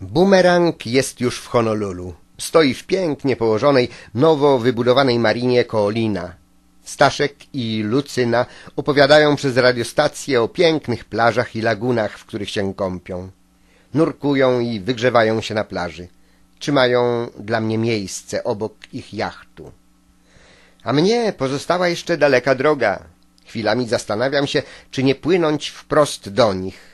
Bumerang jest już w Honolulu. Stoi w pięknie położonej, nowo wybudowanej marinie Koolina. Staszek i Lucyna opowiadają przez radiostację o pięknych plażach i lagunach, w których się kąpią. Nurkują i wygrzewają się na plaży. Trzymają dla mnie miejsce obok ich jachtu. A mnie pozostała jeszcze daleka droga. Chwilami zastanawiam się, czy nie płynąć wprost do nich.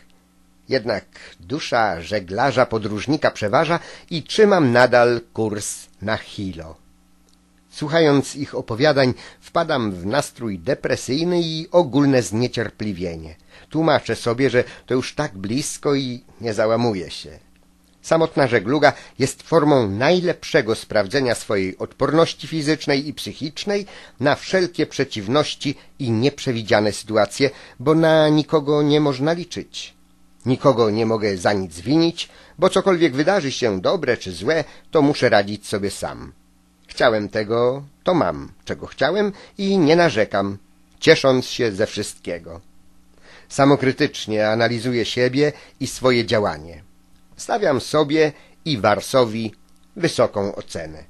Jednak dusza żeglarza podróżnika przeważa i trzymam nadal kurs na Hilo. Słuchając ich opowiadań, wpadam w nastrój depresyjny i ogólne zniecierpliwienie. Tłumaczę sobie, że to już tak blisko i nie załamuję się. Samotna żegluga jest formą najlepszego sprawdzenia swojej odporności fizycznej i psychicznej na wszelkie przeciwności i nieprzewidziane sytuacje, bo na nikogo nie można liczyć. Nikogo nie mogę za nic winić, bo cokolwiek wydarzy się dobre czy złe, to muszę radzić sobie sam. Chciałem tego, to mam, czego chciałem i nie narzekam, ciesząc się ze wszystkiego. Samokrytycznie analizuję siebie i swoje działanie. Stawiam sobie i Warsowi wysoką ocenę.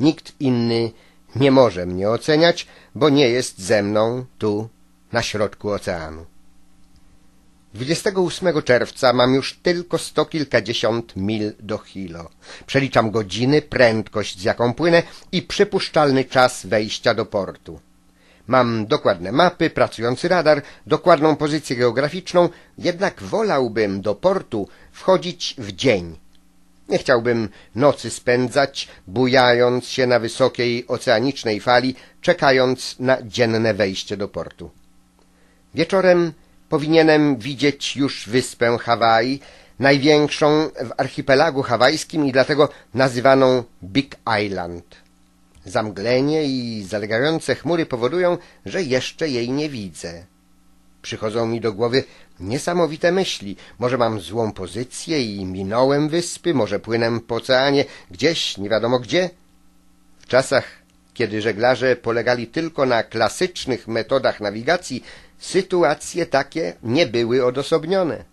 Nikt inny nie może mnie oceniać, bo nie jest ze mną tu, na środku oceanu. 28 czerwca mam już tylko sto kilkadziesiąt mil do Hilo. Przeliczam godziny, prędkość z jaką płynę i przypuszczalny czas wejścia do portu. Mam dokładne mapy, pracujący radar, dokładną pozycję geograficzną, jednak wolałbym do portu wchodzić w dzień. Nie chciałbym nocy spędzać, bujając się na wysokiej oceanicznej fali, czekając na dzienne wejście do portu. Wieczorem powinienem widzieć już wyspę Hawaii, największą w archipelagu hawajskim i dlatego nazywaną Big Island. Zamglenie i zalegające chmury powodują, że jeszcze jej nie widzę. Przychodzą mi do głowy niesamowite myśli. Może mam złą pozycję i minąłem wyspy, może płynę po oceanie, gdzieś, nie wiadomo gdzie. W czasach, kiedy żeglarze polegali tylko na klasycznych metodach nawigacji, sytuacje takie nie były odosobnione.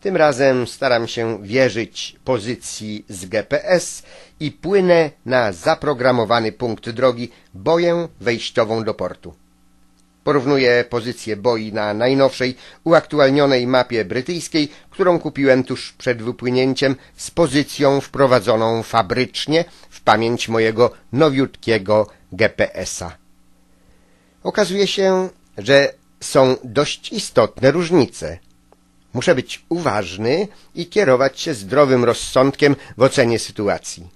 Tym razem staram się wierzyć pozycji z GPS i płynę na zaprogramowany punkt drogi boję wejściową do portu. Porównuję pozycję boi na najnowszej, uaktualnionej mapie brytyjskiej, którą kupiłem tuż przed wypłynięciem z pozycją wprowadzoną fabrycznie w pamięć mojego nowiutkiego GPS-a. Okazuje się, że są dość istotne różnice. Muszę być uważny i kierować się zdrowym rozsądkiem w ocenie sytuacji.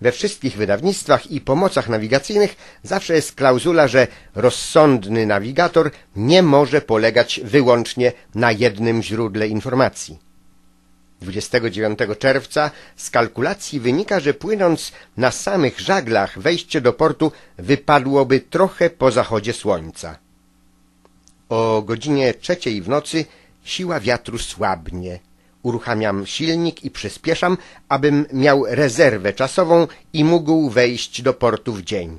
We wszystkich wydawnictwach i pomocach nawigacyjnych zawsze jest klauzula, że rozsądny nawigator nie może polegać wyłącznie na jednym źródle informacji. 29 czerwca z kalkulacji wynika, że płynąc na samych żaglach wejście do portu wypadłoby trochę po zachodzie słońca. O godzinie trzeciej w nocy siła wiatru słabnie. Uruchamiam silnik i przyspieszam, abym miał rezerwę czasową i mógł wejść do portu w dzień.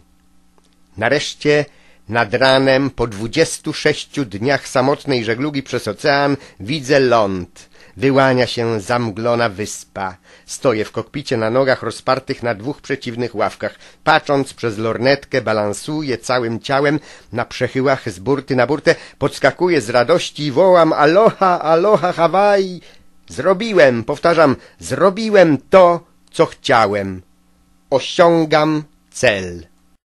Nareszcie nad ranem po dwudziestu sześciu dniach samotnej żeglugi przez ocean widzę ląd. Wyłania się zamglona wyspa. Stoję w kokpicie na nogach rozpartych na dwóch przeciwnych ławkach. Patrząc przez lornetkę, balansuję całym ciałem na przechyłach z burty na burtę, podskakuję z radości i wołam aloha, aloha, Hawaii. Zrobiłem, powtarzam, zrobiłem to, co chciałem. Osiągam cel.